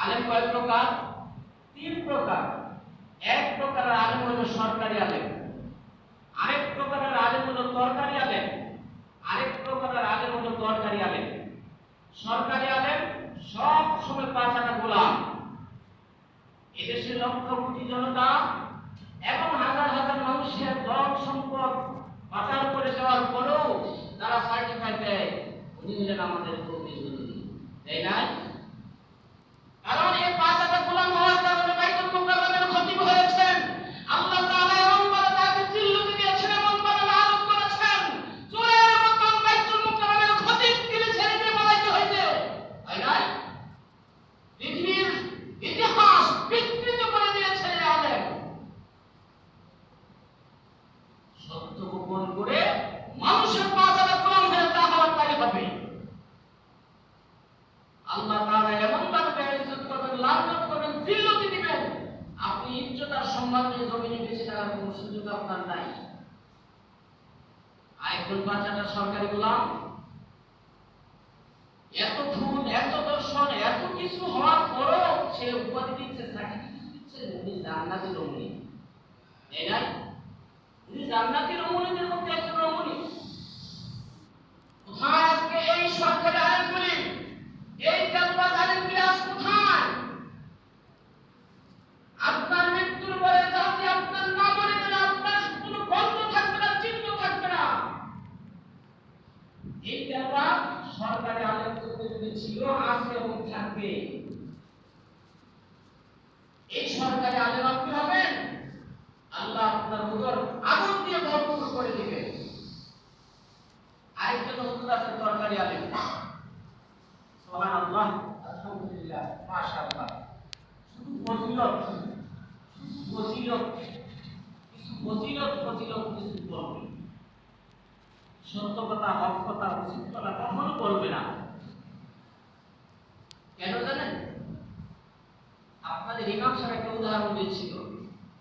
আলেম কয় প্রকার? তিন প্রকার। এক প্রকারের আলেম হলো সরকারি আলেম। আরেক প্রকারের আলেম হলো তরকারি আলেম। আরেক প্রকারের আলেম হলো তরকারি আলেম। সরকারি আলেম সব সময় পাঁচাটা গোলাম। এদেশের লক্ষ কোটি জনতা এবং হাজার হাজার মানুষের ধন সম্পদ পাচার করে যাওয়ার পরেও তারা সার্টিফাইড দেয়। উনি হলেন আমাদের কবি তাই না? কারণ এই পাঁচ হাজার গোলাম হওয়ার বাইতুল মুকাররমের খতিব হয়েছেন আল্লাহ তাআলা এমন ভাবে তাকে চিল্লতি দিয়েছেন এমন ভাবে লানত করেছেন চোরের মতন বাইতুল মুকাররমের খতিব তিনি ছেড়ে দিয়ে পালাইতে হয়েছে তাই না পৃথিবীর ইতিহাস বিকৃত করে দিয়েছে এই আলেম সত্য গোপন করে মানুষের পাঁচ হাজার গোলাম হয়ে তা হওয়ার তাই হবে আল্লাহ তাআলা এমন ভাবে বেইজ্জত করবেন লানত করবেন জিল্লতি দিবেন আপনি ইজ্জত আর সম্মান নিয়ে জমিনে বেঁচে থাকার সুযোগ আপনার নাই। আরেকজন বাচ্চাটা সরকারি গোলাম। এত খুন, এত দর্শন, এত কিছু হওয়ার পরও সে উপাধি দিচ্ছে সার্টিফিকেট দিচ্ছে, উনি জান্নাতি রমণী। তাই না উনি জান্নাতি রমণীদের মধ্যে একজন রমণী। কোথায় আজকে এই সরকারি আইনগুলি এই তেলবাজ আলেমগুলি আজ কোথায় আপনার মৃত্যুর পরে জাতি আপনার না মরে গেলে আপনার কোনো গন্ধ থাকবে না চিহ্ন থাকবে না এই তেলবাজ সরকারি আলেম যুগে যুগে ছিল আছে এবং থাকবে এই সরকারি আলেম আপনি হবেন আল্লাহ আপনার উদর আগুন দিয়ে ভরপুর করে দিবে আরেকজন হুজুর আছে তরকারি আলেম সুবহানাল্লাহ আলহামদুলিল্লাহ মাশাআল্লাহ শুধু ফজিলত শুধু ফজিলত কিছু ফজিলত ফজিলত কিছু বলবে সত্য কথা হক কথা উচিত কথা কখনো বলবে না। কেন জানেন? আপনাদের ইমাম সাহেব একটা উদাহরণ দিয়েছিল।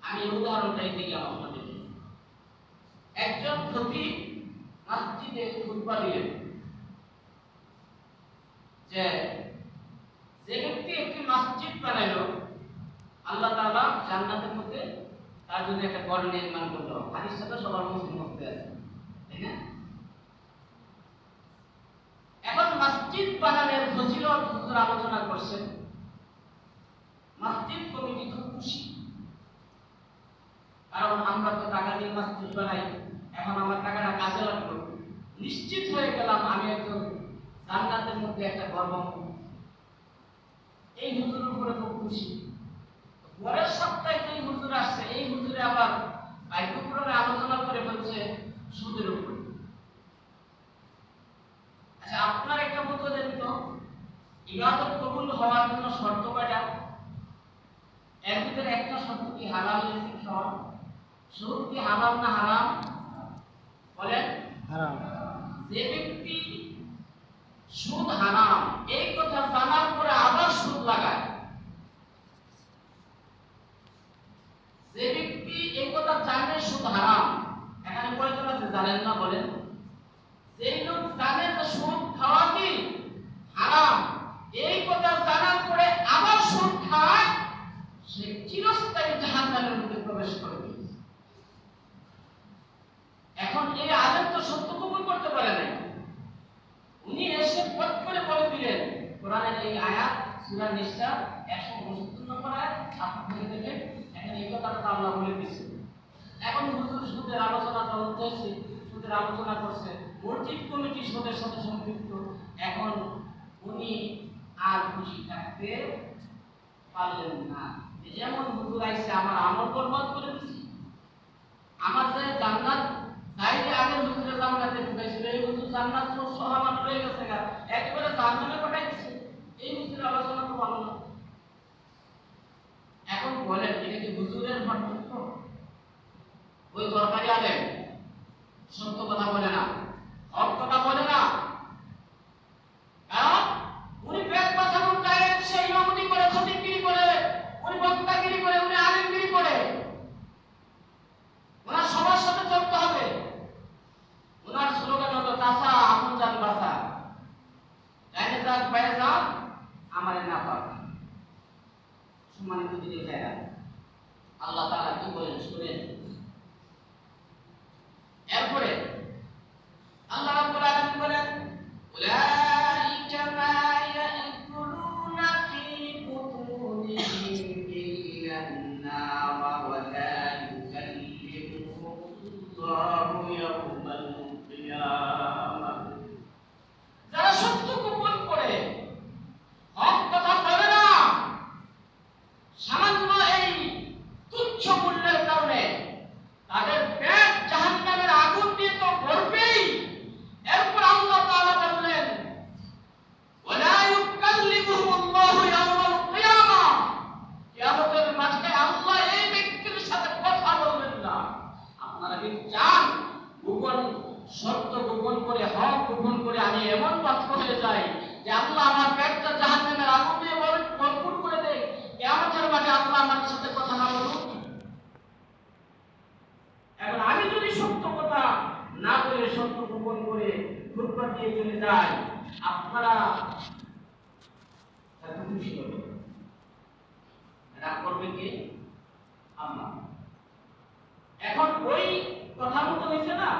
আমি উদাহরণটাই দিলাম আপনাদের। একজন খতিব মসজিদে খুতবা দিলেন। যে যে ব্যক্তি একটি মসজিদ বানাইলো, আল্লাহ তাআলা জান্নাতের মধ্যে তার জন্য একটা ঘর নির্মাণ করল। হাদিস সাথে সবার মুসলিম মধ্যে আছে, তাই না এখন মসজিদ বানানোর ফজিলত হুজুর আলোচনা করছেন। মসজিদ কমিটি খুব খুশি। কারণ আমরা তো টাকা দিয়ে মসজিদ বানাই, এখন আমার টাকাটা কাজে লাগল। নিশ্চিত হয়ে গেলাম আমি একজন জান্নাতের মধ্যে একটা গর্ব এই হুজুরের উপরে খুব খুশি। পরের সপ্তাহে যে হুজুর আসছে, এই হুজুরে আবার বাক্যপুরাণে আলোচনা করে বলছে, সুদের উপরে। আপনার একটা মতো দেন তো ইবাদত কবুল হওয়ার জন্য শর্ত কয়টা? এর ভিতরে একটা শর্ত কি হালাল রিজিক সহ সুদ কি হালাল না হারাম? বলেন। হারাম। যে ব্যক্তি সুদ হারাম এই কথা জানার পরে আবার সুদ লাগায়। যে ব্যক্তি এই কথা জানে সুদ হারাম এখানে কয়জন আছে জানেন না বলেন যেই লোক জানে যে সুদ খাওয়া কি হারাম এই কথা জানার পরে আবার সুদ খায় সে চিরস্থায়ী জাহান্নামের মধ্যে প্রবেশ করবে এখন এই আলেম তো সত্য কবুল করতে পারে নাই। উনি এসে পট করে বলে দিলেন, কোরআনের এই আয়াত, সূরা নিসা 169 নম্বর আয়াত আপনি দেখেন, এখানে এই কথাটা আল্লাহ বলে দিয়েছে এখন হুজুর সুদের আলোচনা চলতেছে সুদের আলোচনা করছে। মসজিদ কমিটি সুদের সাথে সম্পৃক্ত এখন উনি আর খুশি থাকতে পারলেন না। যেমন হুজুর আইসে আমার আমল বরবাদ করে দিছি। আমার যে জান্নাত চাইলে আগে হুজুরের জান্নাতে ঢুকাইছিল, এই হুজুর জান্নাত সহ আমার রয়ে গেছে একেবারে জান্নাতে আপনারা কি চান গোপন সত্য গোপন করে, হক গোপন করে আমি এমন পাত্র হয়ে যাই যে আল্লাহ আমার পেটটা জাহান্নামের আগুন দিয়ে ভর- ভরপুর করে দেয়। কিয়ামতের মাঠে আল্লাহ আমার সাথে কথা না বলুন এখন আমি যদি সত্য কথা না বলে, সত্য গোপন করে ফুটপাত দিয়ে চলে যাই, আপনারা খুশি হবে রাগ করবে কে? আমরা এখন ওই কথা মতো হয়েছে না?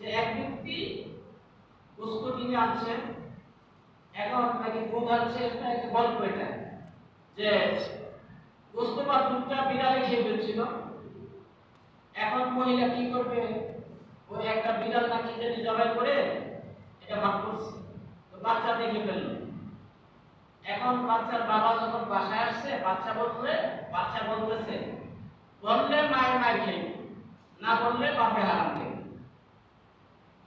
যে এক ব্যক্তি গোস্ত কিনে আনছে এখন নাকি দুধ আনছে, এটা একটা গল্প এটা। যে গোস্ত বা দুধটা বিড়ালে খেয়ে ফেলছিল। এখন মহিলা কি করবে? ওই একটা বিড়াল নাকি যদি জবাই করে, এটা ভাগ করছে। তো বাচ্চা দেখে ফেলল। এখন বাচ্চার বাবা যখন বাসায় আসছে, বাচ্চা বললে বাচ্চা বলতেছে বললে মায়ের মায়ের খেয়ে না বললে বাপে হারাম খেয়ে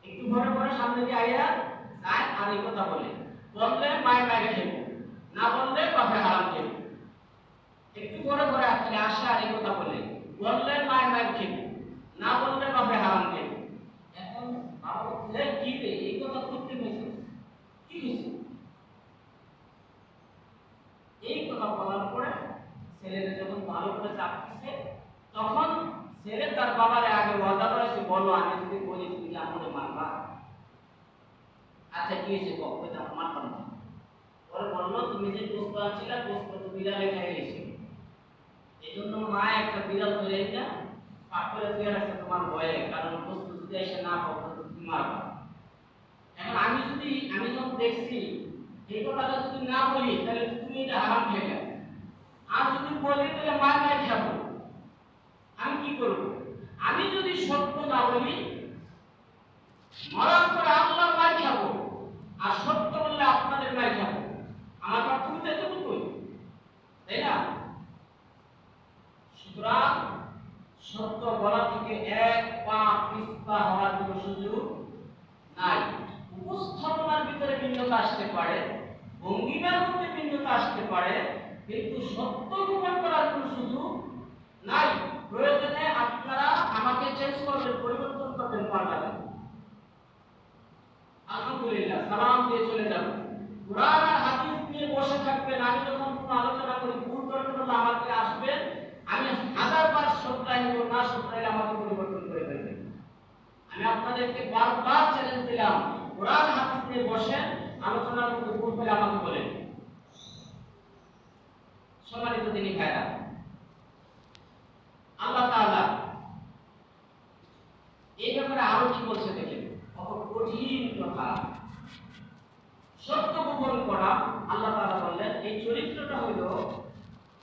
একটু পরে পরে সামনে দিয়ে আইয়া যায় আর এই কথা বলে। বললে মায়ের মায়ের খেয়ে না বললে বাপে হারাম খেয়ে একটু পরে পরে আসলে আসে আর এই কথা বলে। বললে মায়ের মায়ের খেয়ে না বললে বাপে হারাম খেয়ে এখন কি রে, এই কথা করতে কি হয়েছে? এই কথা বলার পরে ছেলেটা যখন ভালো করে চাপ দিচ্ছে তখন ছেলে তার বাবারে আগে ওয়াদা করেছে বলো, আমি যদি বলি, তুমি আমাকে মারবা? আচ্ছা কি হয়েছে কখন মারতাম না। পরে বলল, তুমি যে দোস্ত আনছিলে দোস্ত তো বিড়ালে খেয়ে গেছে। এই জন্য মা একটা বিড়াল ধরে পাক করে দিয়ে রাখছে তোমার ভয়ে, কারণ দোস্ত যদি এসে না তো তুমি মারবা। এখন আমি যদি, আমি যখন দেখছি, এই কথাটা যদি না বলি, তাহলে তুমি এটা হারাম খেয়ে আর যদি বলি, তাহলে মার খাব। আমি কি করব? আমি যদি সত্য না বলি মরার পরে আল্লাহর মার খাব আর সত্য বললে আপনাদের মার খাব আমার পার্থক্য এতটুকুই তাই না? সুতরাং সত্য বলা থেকে এক পা পিস্তা হওয়ার কোনো সুযোগ নাই। উপস্থাপনার ভিতরে ভিন্নতা আসতে পারে, ভঙ্গিমার মধ্যে ভিন্নতা আসতে পারে, কিন্তু সত্য গোপন করার কোনো সুযোগ নাই। প্রয়োজনে আপনারা আমাকে চেঞ্জ করবেন, পরিবর্তন করবেন আলহামদুলিল্লাহ, সালাম দিয়ে চলে যাবেন কোরআন আর হাদিস নিয়ে বসে থাকবেন, আমি যখন কোনো আলোচনা করি, ভুল হলে আমাকে আসবেন আমি হাজার বার নেব, না সত্যায় আমাকে পরিবর্তন করে ফেলবেন আমি আপনাদেরকে বারবার চ্যালেঞ্জ দিলাম, কোরআন হাদিস নিয়ে বসেন আলোচনার ভুল পেলে আমাকে বলেন। সম্মানিত তিনি ভাইরা আল্লাহ তাআলা এই ব্যাপারে আরও কি বলছে দেখেন কত কঠিন কথা সত্য গোপন করা আল্লাহ তাআলা বললেন এই চরিত্রটা হইল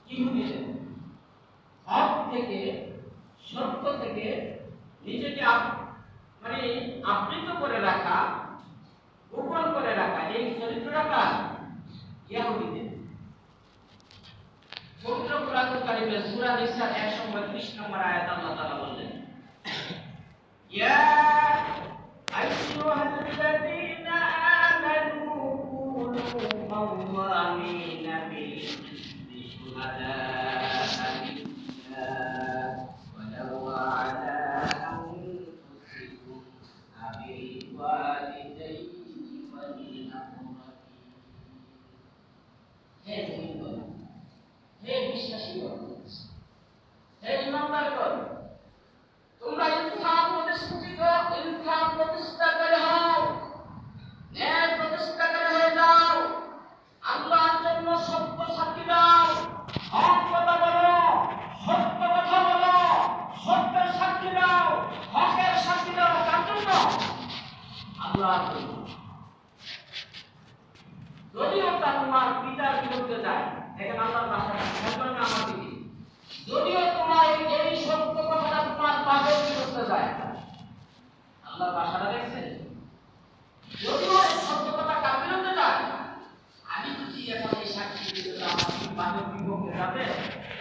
ইহুদিদের হক থেকে সত্য থেকে নিজেকে আপ- মানে আবৃত করে রাখা, গোপন করে রাখা, এই চরিত্রটা কার ইয়াহুদিদের। পবিত্র কোরআন কারিমে সূরা নিসার 132 নম্বর আয়াত আল্লাহ তাআলা বললেন, ইয়া আইয়ুহাল্লাযীনা আমানু কুনু কাওয়ামিনা বিল কিসতি জন্য যদিও তোমার পিতার বিরুদ্ধে যায়, দেখেন ভাষা সন্তান আমার দিকে যদিও তোমার এই সত্য কথাটা তোমার বাপের বিরুদ্ধে যায়। আল্লাহর ভাষাটা দেখছেন? যদিও এই সত্য কথা কার বিরুদ্ধে যায়? আমি যদি এখন এই সাক্ষী দিতে আমার বাপের বিপক্ষে যাবে?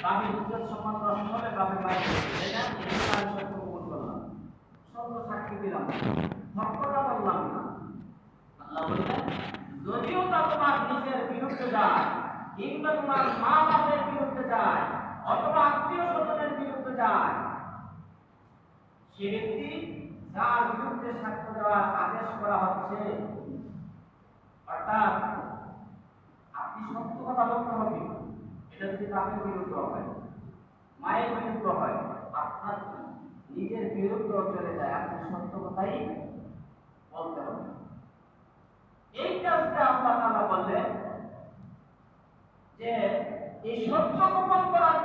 বাপের ইজ্জত সম্মান নষ্ট হবে বাপের বাইরে সত্য করলাম। সত্য সাক্ষী দিলাম সত্যটা বললাম না আল্লাহ বললেন যদিও তা তোমার নিজের বিরুদ্ধে কিংবা তোমার মা বাপের বিরুদ্ধে যায়, অথবা আত্মীয় স্বজনের বিরুদ্ধে যায়, সে ব্যক্তি যার বিরুদ্ধে সাক্ষ্য দেওয়ার আদেশ করা হচ্ছে, অর্থাৎ আপনি সত্য কথা বলতে হবে। এটা যদি বাপের বিরুদ্ধে হয়, মায়ের বিরুদ্ধে হয়, আপনার নিজের বিরুদ্ধেও চলে যায়, আপনি সত্য কথাই বলতে হবে। এই কাজটা আল্লাহ তাআলা বললেন যে এই সত্য গোপন করার